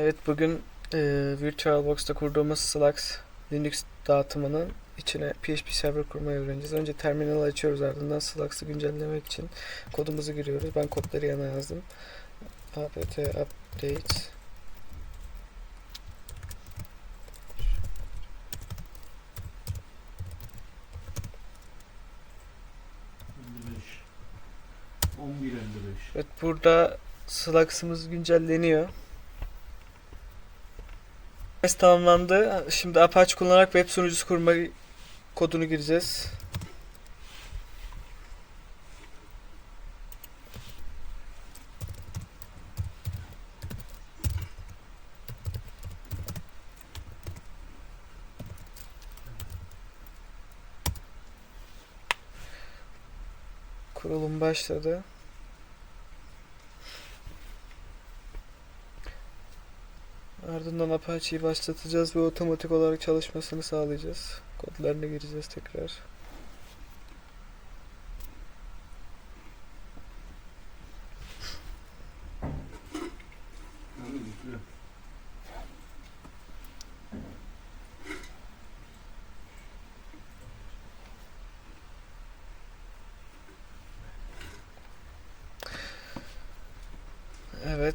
Evet bugün e, VirtualBox'ta kurduğumuz Slacks Linux dağıtımının içine PHP server kurmayı öğreneceğiz. Önce terminal açıyoruz ardından Slacks'ı güncellemek için kodumuzu giriyoruz. Ben kodları yana yazdım. apt update Evet burada Slacks'ımız güncelleniyor. Tamamlandı. Şimdi Apache kullanarak web sunucusu kurma kodunu gireceğiz. Kurulum başladı. Ardından Apache'yi başlatacağız ve otomatik olarak çalışmasını sağlayacağız. Kodlarına gireceğiz tekrar.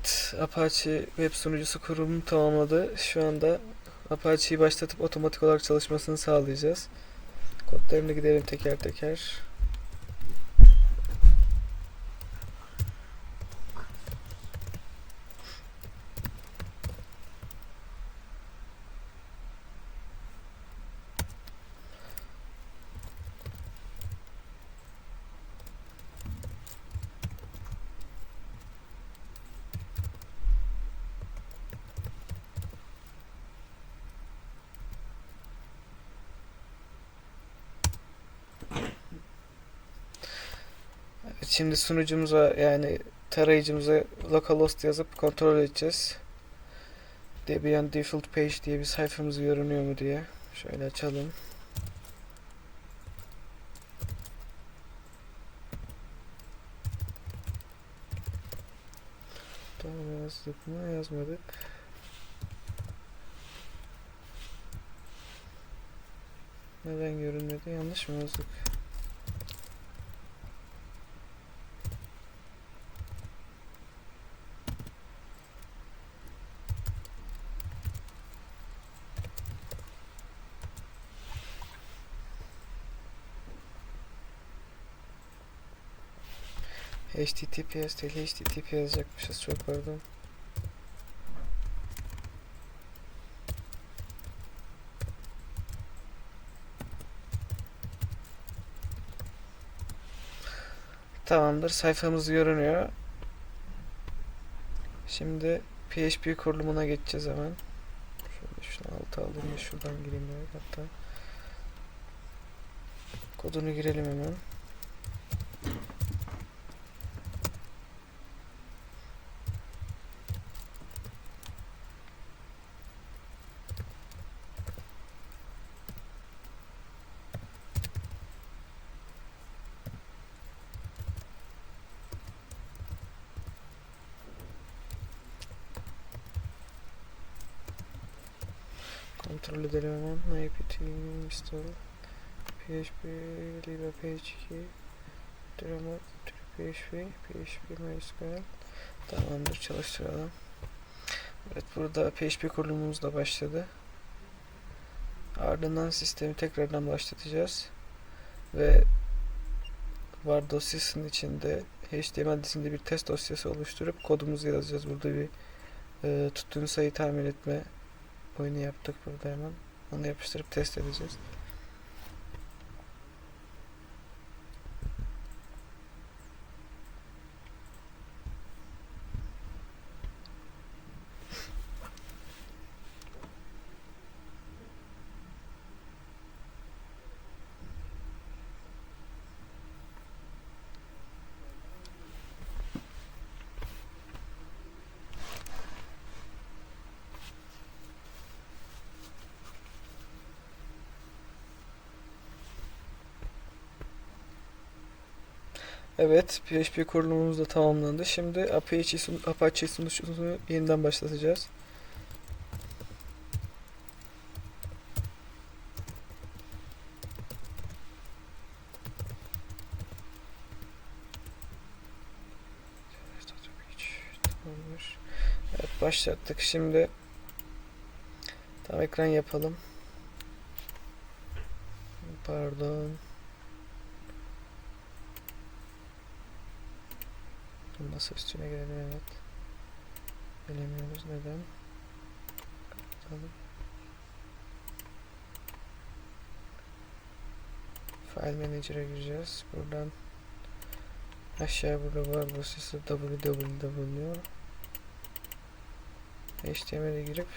Evet, Apache web sunucusu kurulumu tamamladı. Şu anda Apache'yi başlatıp otomatik olarak çalışmasını sağlayacağız. Kodlarını gidelim teker teker. Şimdi sunucumuza yani tarayıcımıza localhost yazıp kontrol edeceğiz. Debian default page diye bir sayfamız görünüyor mu diye. Şöyle açalım. Tamam yazdık mı? Yazmadık. Neden görünmedi? Yanlış mı yazdık? HTTPS değil HTTP yazacakmışız çok pardon. Tamamdır sayfamız görünüyor. Şimdi PHP kurulumuna geçeceğiz hemen. Şöyle şunu alta alayım da şuradan gireyim hatta. Kodunu girelim hemen. Kontrol edelim hemen. apt install php lib ph2 drama php php mysql tamamdır çalıştıralım. Evet burada php kurulumumuz da başladı. Ardından sistemi tekrardan başlatacağız. Ve var dosyasının içinde HTML dizinde bir test dosyası oluşturup kodumuzu yazacağız. Burada bir e, tuttuğunu sayı tahmin etme oyunu yaptık burada hemen. Onu yapıştırıp test edeceğiz. Evet, PHP kurulumumuz da tamamlandı. Şimdi Apache, Apache sunucusunu yeniden başlatacağız. Evet, başlattık. Şimdi tam ekran yapalım. Pardon. Masa üstüne gelelim evet. Gelemiyoruz neden? Kapatalım. File Manager'a gireceğiz. Buradan aşağı burada var dosyası www HTML'e girip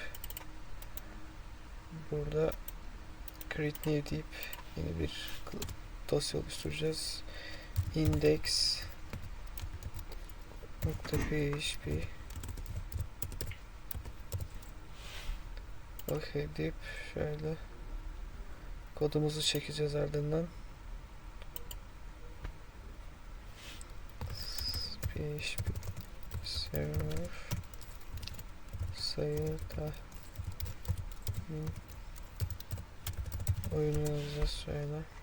burada create new deyip yeni bir dosya oluşturacağız. Index nokta php OK deyip şöyle kodumuzu çekeceğiz ardından. Php server. Sayı tahmin oyunu yazacağız şöyle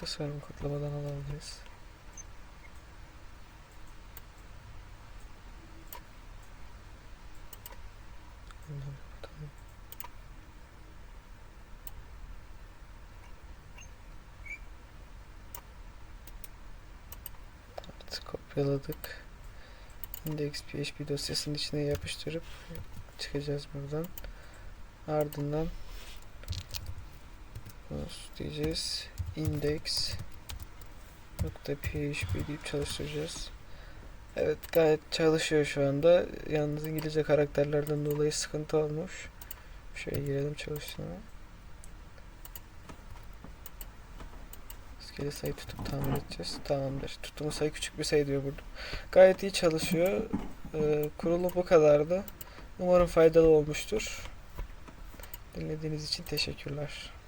tasarım kodlamadan alabiliriz. Evet, kopyaladık. Index PHP dosyasının içine yapıştırıp çıkacağız buradan. Ardından diyeceğiz. Index nokta PHP deyip çalıştıracağız. Evet gayet çalışıyor şu anda. Yalnız İngilizce karakterlerden dolayı sıkıntı olmuş. Şöyle girelim çalıştığına. İskele sayı tutup tahmin edeceğiz. Tamamdır. Tuttuğumuz sayı küçük bir sayı diyor burada. Gayet iyi çalışıyor. Ee, kurulu bu kadardı. Umarım faydalı olmuştur. Dinlediğiniz için teşekkürler.